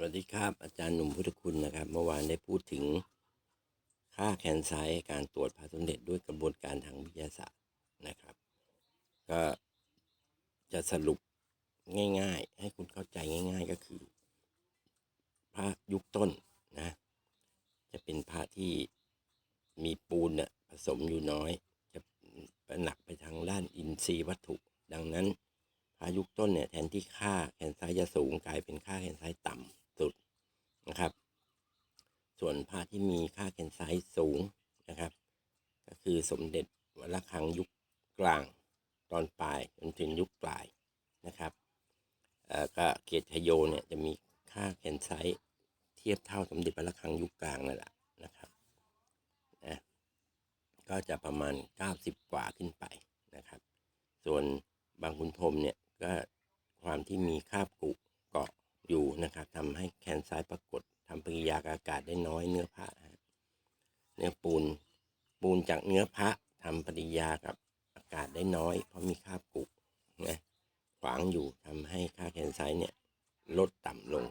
สวัสดีครับอาจารย์หนุ่มพุทธคุณนะครับ เมื่อวานได้พูดถึงค่าแคนไซต์การตรวจพระสมเด็จด้วยกระบวนการทางวิทยาศาสตร์นะครับ ก็จะสรุปง่ายๆ ให้คุณเข้าใจง่าย ๆก็คือพระยุคต้นนะ จะเป็นพระที่มีปูนนะผสมอยู่น้อย จะปหนักไปทางด้านอินทรีย์วัตถุ ดังนั้นพายุคต้นเนี่ยแทนที่ค่าแคนไซจะสูงกลายเป็นค่าแคนไซต์ต่ำ สุดนะครับ ส่วนพระที่มีค่าแคนไซต์สูงนะครับ ก็คือสมเด็จวัดระฆังยุคกลางตอนปลายจนถึงยุคปลายนะครับก็เกียรติชโยเนี่ยจะมีค่าแคนไซต์เทียบเท่าสมเด็จวัดระฆังยุคกลางนั่นแหละนะครับนะก็จะประมาณ 90 กว่าขึ้นไปนะครับ ส่วนบางคุณพรมเนี่ยก็ความที่มีคาบกุ อยู่นะครับทำให้แคนไซต์ปรากฏทำปฏิกิริยากับอากาศได้น้อยเนื้อพระเนื้อปูนปูนจากเนื้อพระทำปฏิกิริยากับอากาศได้น้อย เพราะมีคราบกุนะขวางอยู่ทำให้ค่าแคนไซต์เนี่ยลดต่ำลง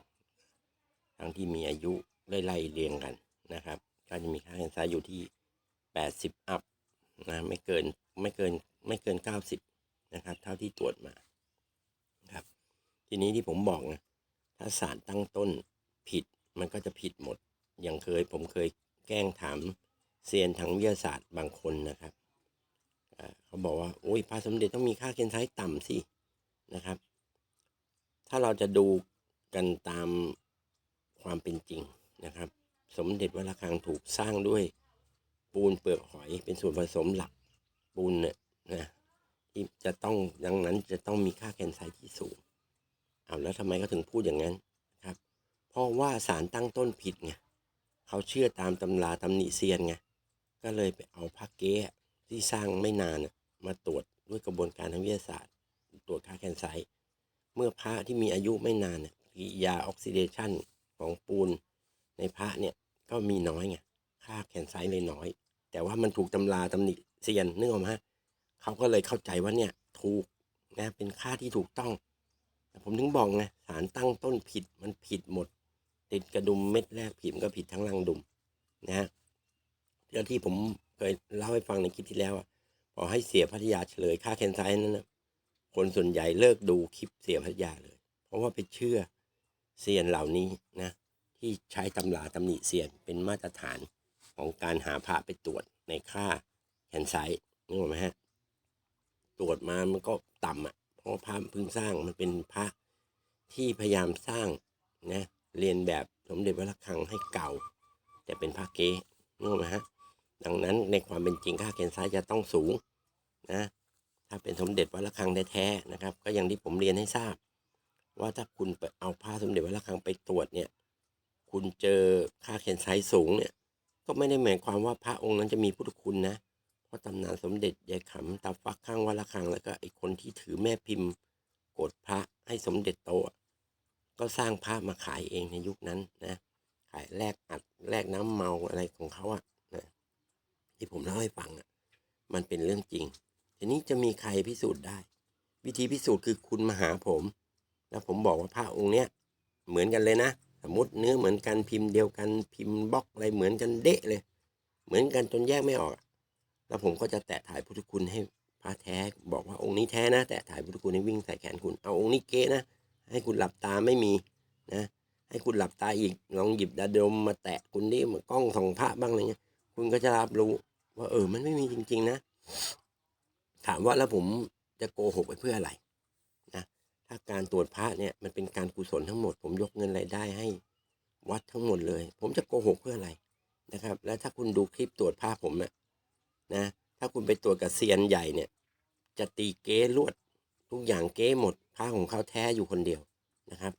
ทั้งที่มีอายุไล่ๆเรียงกันนะครับก็จะมีค่าแคนไซต์อยู่ที่ 80 อัพนะไม่เกินไม่เกินไม่เกิน 90 นะครับ เท่าที่ตรวจมาครับ ทีนี้ที่ผมบอกนะ ถ้าสารตั้งต้นผิดมันก็จะผิดหมด อย่างเคยผมเคยแกล้งถามเซียนทางวิทยาศาสตร์บางคนนะครับเขาบอกว่าโอ้ยพระสมเด็จต้องมีค่าเคนไซต์ต่ำสินะครับ ถ้าเราจะดูกันตามความเป็นจริงนะครับ สมเด็จวัดระฆังถูกสร้างด้วยปูนเปลือกหอยเป็นส่วนผสมหลักปูนเนี่ยนะที่จะต้องดังนั้นจะต้องมีค่าแคนไซต์ที่สูง เอาแล้วทำไมเขาถึงพูดอย่างนั้นครับ เพราะว่าสารตั้งต้นผิดไงเขาเชื่อตามตำราตำหนิเซียนไงก็เลยไปเอาพระเก๊ะที่สร้างไม่นานมาตรวจด้วยกระบวนการทางวิทยาศาสตร์ ตรวจค่าแคนไซต์เมื่อพระที่มีอายุไม่นานเนี่ยปฏิกิยาออกซิเดชันของปูนในพระเนี่ยก็มีน้อยไงค่าแคนไซต์เลยน้อย แต่ว่ามันถูกตำราตำหนิเซียนนึกออกไหมเขาก็เลยเข้าใจว่าเนี่ยถูกนะเป็นค่าที่ถูกต้อง ผมถึงบอกไงสารตั้งต้นผิดมันผิดหมด ติดกระดุมเม็ดแรกผิดมันก็ผิดทั้งรังดุมนะฮะเรื่องที่ผมเคยเล่าให้ฟังในคลิปที่แล้วอะพอให้เสียพัทยาเฉลยค่าแคนไซต์นั้นนะคนส่วนใหญ่เลิกดูคลิปเสียพัทยาเลย เพราะว่าไปเชื่อเซียนเหล่านี้นะ ที่ใช้ตำราตำหนิเซียนเป็นมาตรฐานของการหาพระไปตรวจในค่าแคนไซต์นึกออกไหมฮะ ตรวจมามันก็ต่ำอะ ราะพระเพิ่งสร้างมันเป็นพระที่พยายามสร้างนะเรียนแบบสมเด็จวัดระฆังให้เก่า แต่เป็นพระเก๊นึกออกไหมฮะดังนั้นในความเป็นจริงค่าแคนไซต์จะต้องสูงนะถ้าเป็นสมเด็จวัดระฆังแท้ๆนะครับ ก็อย่างที่ผมเรียนให้ทราบ ว่าถ้าคุณไปเอาพระสมเด็จวัดระฆังไปตรวจเนี่ย คุณเจอค่าแคนไซต์สูงเนี่ย ก็ไม่ได้หมายความว่าพระองค์นั้นจะมีพุทธคุณนะ พราะตำนานสมเด็จยายขำตาฟักข้างวัดระฆังแล้วก็ไอ้คนที่ถือแม่พิมพ์โกดพระให้สมเด็จโตก็สร้างพระมาขายเองในยุคนั้นนะ ขายแลกอัดแลกน้ำเมาอะไรของเขาอะนะที่ผมเล่าให้ฟังอะมันเป็นเรื่องจริง ทีนี้จะมีใครพิสูจน์ได้ วิธีพิสูจน์คือคุณมาหาผม แล้วผมบอกว่าพระองค์เนี้ยเหมือนกันเลยนะ สมมติเนื้อเหมือนกันพิมพ์เดียวกันพิมพ์บล็อกอะไรเหมือนกันเดะเลย เหมือนกันจนแยกไม่ออก แล้วผมก็จะแตะถ่ายพุทธคุณให้พระแท้บอกว่าองค์นี้แท้นะ แตะถ่ายพุทธคุณให้วิ่งใส่แขนคุณ เอาองค์นี้เก๊นะ ให้คุณหลับตาไม่มีนะ ให้คุณหลับตาอีกลองหยิบดาดมมาแตะคุณดิมากล้องส่องพระบ้างอะไรเงี้ย คุณก็จะรับรู้ว่าเออ มันไม่มีจริง ๆ นะ ถามว่าแล้วผมจะโกหกไปเพื่ออะไรนะ ถ้าการตรวจพระเนี่ยมันเป็นการกุศลทั้งหมด ผมยกเงินรายได้ให้ วัดทั้งหมดเลย ผมจะโกหกเพื่ออะไรนะครับ แล้วถ้าคุณดูคลิปตรวจพระผมเนะ นะ ถ้าคุณไปตรวจกับเซียนใหญ่เนี่ย จะตีเก๊ลวด ทุกอย่างเก๊หมดพระของเขาแท้อยู่คนเดียวนะครับ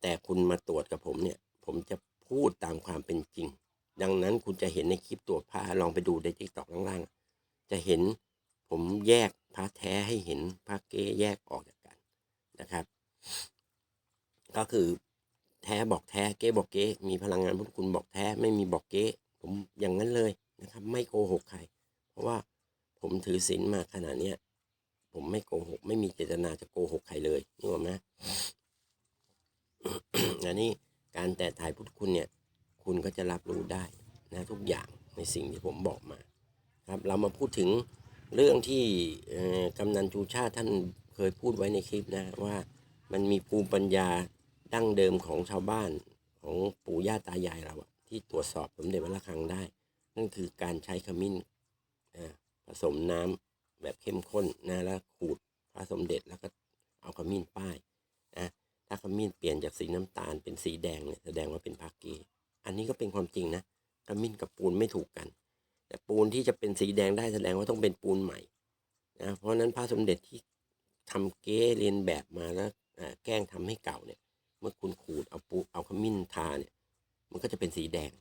แต่คุณมาตรวจกับผมเนี่ย ผมจะพูดตามความเป็นจริง ดังนั้นคุณจะเห็นในคลิปตรวจพระลองไปดูในทิกตอกล่างๆจะเห็นผมแยกพระแท้ให้เห็นพระเก๊แยกออกจากกันนะครับ ก็คือแท้บอกแท้เก๊บอกเก๊มีพลังงานพุทธคุณบอกแท้ไม่มีบอกเก๊ผมอย่างนั้นเลยนะครับ ไม่โกหกใคร ราะว่าผมถือศีลมาขนาดเนี้ยผมไม่โกหก ไม่มีเจตนาจะโกหกใครเลยนี่หรอกไหมอันนี้การแตะถ่ายพุทธคุณเนี่ย คุณก็จะรับรู้ได้นะทุกอย่างในสิ่งที่ผมบอกมา ครับ เรามาพูดถึงเรื่องที่กำนันชูชาติท่านเคยพูดไว้ในคลิปนะว่ามันมีภูมิปัญญาดั้งเดิมของชาวบ้านของปู่ย่าตายายเราที่ตรวจสอบสมเด็จวัดระฆังได้ นั่นคือการใช้ขมิ้น ผสมน้ำแบบเข้มข้นนะแล้วขูดพระสมเด็จแล้วก็เอาขมิ้นป้ายนะถ้าขมิ้นเปลี่ยนจากสีน้ำตาลเป็นสีแดงเนี่ยแสดงว่าเป็นพระเกอันนี้ก็เป็นความจริงนะขมิ้นกับปูนไม่ถูกกัน แต่ปูนที่จะเป็นสีแดงได้แสดงว่าต้องเป็นปูนใหม่นะเพราะนั้นพระสมเด็จที่ทำเก๊เรียนแบบมาแล้วแกล้งทำให้เก่าเนี่ย เมื่อคุณขูดเอาปูเอาขมิ้นทาเนี่ย มันก็จะเป็นสีแดง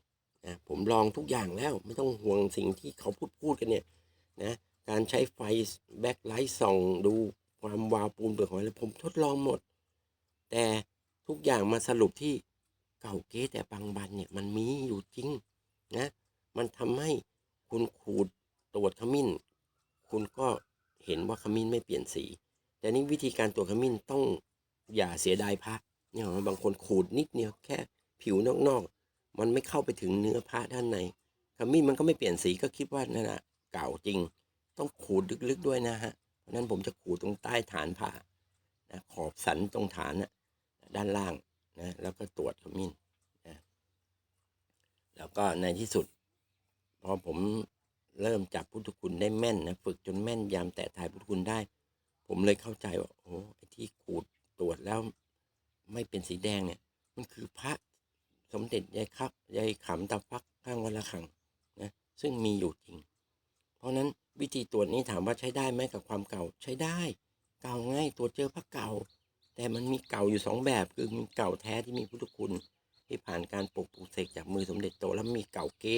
นะผมลองทุกอย่างแล้วไม่ต้องห่วงสิ่งที่เขาพูดพูดกันเนี่ยนะการใช้ไฟแบ็คไลท์ส่องดูความวาวปูนเปลือกหอยเลยผมทดลองหมด แต่ทุกอย่างมาสรุปที่เก่าเก๊แต่บางบันเนี่ยมันมีอยู่จริงนะมันทำให้คุณขูดตรวจขมิ้น คุณก็เห็นว่าขมิ้นไม่เปลี่ยนสี แต่นี่วิธีการตรวจขมิ้นต้องอย่าเสียดายพระเนี่ยบางคนขูดนิดเดียวแค่ผิวนอกๆ มันไม่เข้าไปถึงเนื้อพระด้านในขมิ้นมันก็ไม่เปลี่ยนสีก็คิดว่านั่นแหะเก่าจริง ต้องขูดลึกๆด้วยนะฮะเพราะนั้นผมจะขูดตรงใต้ฐานผ้านะขอบสันตรงฐานนะด้านล่างนะแล้วก็ตรวจขมิ้นนะแล้วก็ในที่สุด พอผมเริ่มจับพุทธคุณได้แม่นนะฝึกจนแม่นยำแต่ถ่ายพุทธคุณได้ ผมเลยเข้าใจว่าโอ้ไอ้ที่ขูดตรวจแล้วไม่เป็นสีแดงเนี่ย มันคือพระ สมเด็จยายคับยายขำตาฟักข้างวัดละคังนะซึ่งมีอยู่จริง เพราะนั้นวิธีตรวจนี้ถามว่าใช้ได้ไหมกับความเก่าใช้ได้ เก่าง่ายตรวจเจอพระเก่า แต่มันมีเก่าอยู่สองแบบ คือมีเก่าแท้ที่มีพุทธคุณ ที่ผ่านการปลูกปลูกเสกจากมือสมเด็จโตแล้วมีเก่าเก๊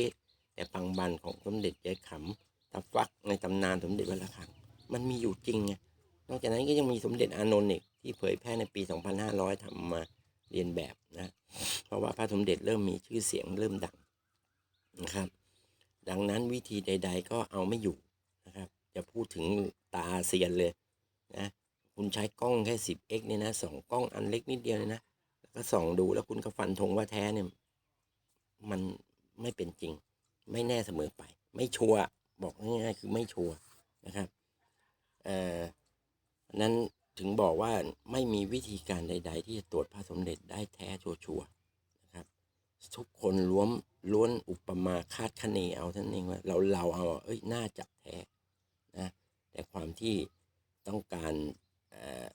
แต่ปังบันของสมเด็จยายขำตาฟักในตำนานสมเด็จวัดระฆัง มันมีอยู่จริงไงนอกจากนั้นก็ยังมีสมเด็จอานนท์อีกที่เผยแพร่ในปี 2500ทำมา เรียนแบบนะ เพราะว่าพระสมเด็จเริ่มมีชื่อเสียงเริ่มดังนะครับ ดังนั้นวิธีใด ๆ ก็เอาไม่อยู่นะครับ จะพูดถึงตาเซียนเลยนะ คุณใช้กล้องแค่ 10x เนี่ยนะสองกล้องอันเล็กนิดเดียวเลยนะ แล้วก็ส่องดูแล้วคุณก็ฟันธงว่าแท้เนี่ย มันไม่เป็นจริง ไม่แน่เสมอไป ไม่ชัวร์บอกง่ายๆคือไม่ชัวร์นะครับ เอ่อนั้น ถึงบอกว่าไม่มีวิธีการใด ๆ ที่จะตรวจพระสมเด็จได้แท้ชัวร์ๆนะครับ ทุกคนล้วนล้วนอุปมาคาดคะเนเอาท่านเองว่าเราเราเอาเอ้ยน่าจะแท้นะแต่ความที่ต้องการเออ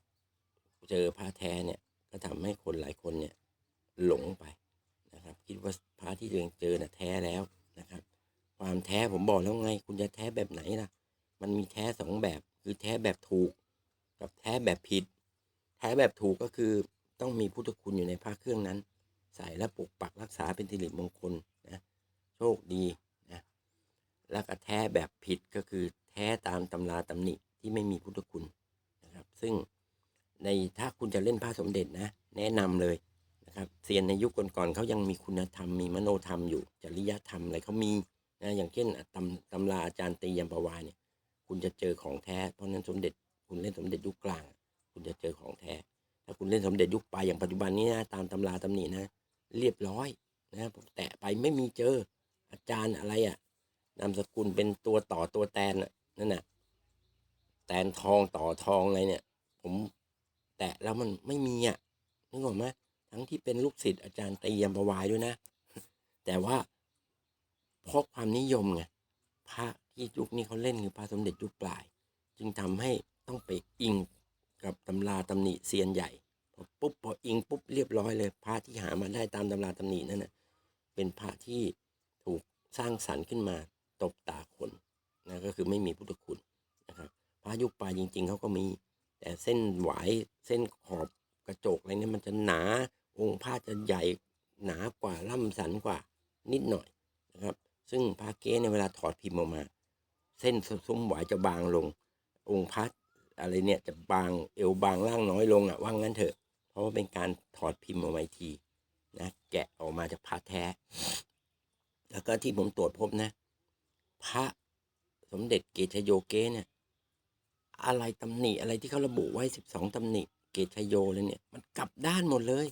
เจอพระแท้เนี่ยก็ทำให้คนหลายคนเนี่ยหลงไปนะครับคิดว่าพระที่ตัวเองเจอน่ะแท้แล้วนะครับ ความแท้ผมบอกแล้วไง คุณจะแท้แบบไหนล่ะ มันมีแท้สองแบบคือแท้แบบถูก แท้แบบผิด แท้แบบถูกก็คือต้องมีพุทธคุณอยู่ในพระเครื่องนั้น ใส่และปกปักรักษาเป็นสิริมงคลนะโชคดีนะแล้วก็แท้แบบผิดก็คือแท้ตามตำราตำหนิที่ไม่มีพุทธคุณนะครับซึ่งในถ้าคุณจะเล่นพระสมเด็จนะ แนะนำเลยนะครับเซียนในยุคก่อนๆเขายังมีคุณธรรมมีมโนธรรมอยู่จริยธรรมอะไรเขามีนะอย่างเช่นตำตำราอาจารย์ตียมปวาเนี่ยคุณจะเจอของแท้เพราะนั้นสมเด็จ คุณเล่นสมเด็จยุคกลาง คุณจะเจอของแท้ ถ้าคุณเล่นสมเด็จยุคปลายอย่างปัจจุบันนี้นะตามตำราตำหนินะ เรียบร้อยนะผมแตะไปไม่มีเจออาจารย์อะไรอะ่ะนามสกุลเป็นตัวต่อตัวแตนนั่นน่ะแตนทองต่อทองอะไรเนี่ย ผมแตะแล้วมันไม่มีอะนึกออกไหมทั้งที่เป็นลูกศิษย์อาจารย์ตียมประวายด้วยนะ แต่ว่าเพราะความนิยมไงพระที่ยุคนี้เขาเล่นคือพระสมเด็จยุคปลาย จึงทำให้ ต้องไปอิงกับตำราตำหนิเซียนใหญ่พอปุ๊บพออิงปุ๊บเรียบร้อยเลยพระที่หามาได้ตามตำราตำหนินั่นนะเป็นพระที่ถูกสร้างสรรค์ขึ้นมาตบตาคนนะก็คือไม่มีพุทธคุณนะครับพระยุคปลายจริง ๆเขาก็มี แต่เส้นหวายเส้นขอบกระจกอะไรเนี่ยมันจะหนาองค์พระจะใหญ่หนากว่าล่ำสันกว่านิดหน่อยนะครับ ซึ่งพระเก้ในเวลาถอดพิมพ์ออกมา เส้นซุ้มหวายจะบางลง องค์พระ อะไรเนี่ยจะบางเอวบางล่างน้อยลงอะว่างั้นเถอะ เพราะว่าเป็นการถอดพิมพ์ออกมาทีนะแกะออกมาจากพระแท้ แล้วก็ที่ผมตรวจพบนะ พระสมเด็จเกชโยเกเนี่ยอะไรตำหนิอะไรที่เขาระบุไว้สิบสองตำหนิเกชโยเลยเนี่ย มันกลับด้านหมดเลย